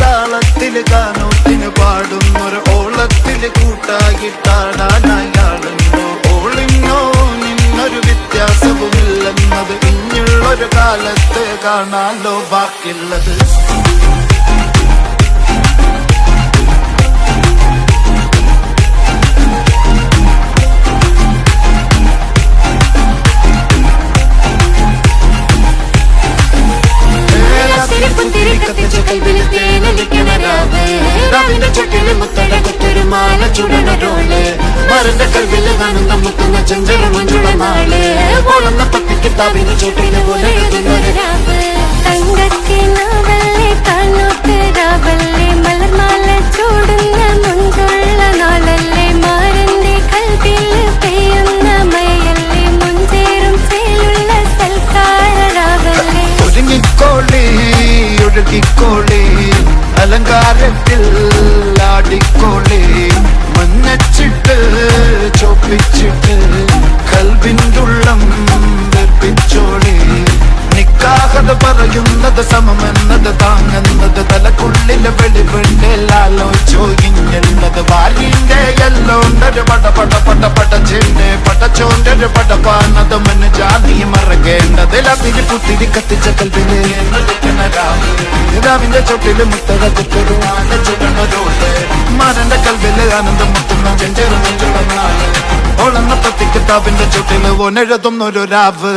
താളത്തിൽ കാനൂത്തിന് പാടുന്നൊരു ഓളത്തിൽ കൂട്ടായിട്ടാടാനയാളുണ്ടോ ഓളിങ്ങോ നിന്നൊരു വ്യത്യാസവുമില്ലെന്നത് ഇനിയുള്ളൊരു കാലത്ത് കാണാലോ ബാക്കിയുള്ളത്. രാവിന്റെ ചുട്ടിൽ മുത്തട കുത്തൊരു മാല ചുടണരോൾ മരന്റെ കൽവിൽ കാണുന്ന മുത്തുന്ന ചെഞ്ചല മഞ്ചുള നാൾ ഓളുന്ന പത്തിക്ക് താവിന് ചുട്ടിന് പോലെ എഴുതുന്നൊരു രാവ്. തങ്കത്തിനാവല്ലേ താനോത്ത് രാവല്ലേ മലർമാല ചൂടുന്ന മുൻപുള്ള നാളല്ലേ മാരന്റെ കൽവിൽ പെയ്യുന്ന മയല്ലേ മുൻചേരും ചേലുള്ള സൽക്കാര രാവല്ലേ ഒരുങ്ങിക്കോളി ഒഴുകിക്കോളി. അലങ്കാരത്തിൽ ആടിക്കോളി. മഞ്ഞച്ചിട്ട് ചോപ്പിച്ചിട്ട് കൽവിന്റുള്ളം വെപ്പിച്ചോളി നിക്കാഹത് പറയുന്നത് സമമെന്നത് താങ്ങുന്നത് തലക്കുള്ളിലെ വെളിവിണ്ടെല്ലാലോ ജാതി മറക്കേണ്ടത് ലതിരി പുത്തിരി കത്തിച്ച കൽവിൽ രാവിന്റെ ചൊട്ടിൽ മുത്തക കുത്തൊരു കൽവിൽ ആനന്ദം മുത്തുന്ന ചെഞ്ചെറു നെഞ്ചുടനാൾ ഓളന്ന പത്തിക്ക് താവിന്റെ ചുട്ടിൽ ഒനെഴുതുന്നൊരു രാവ്.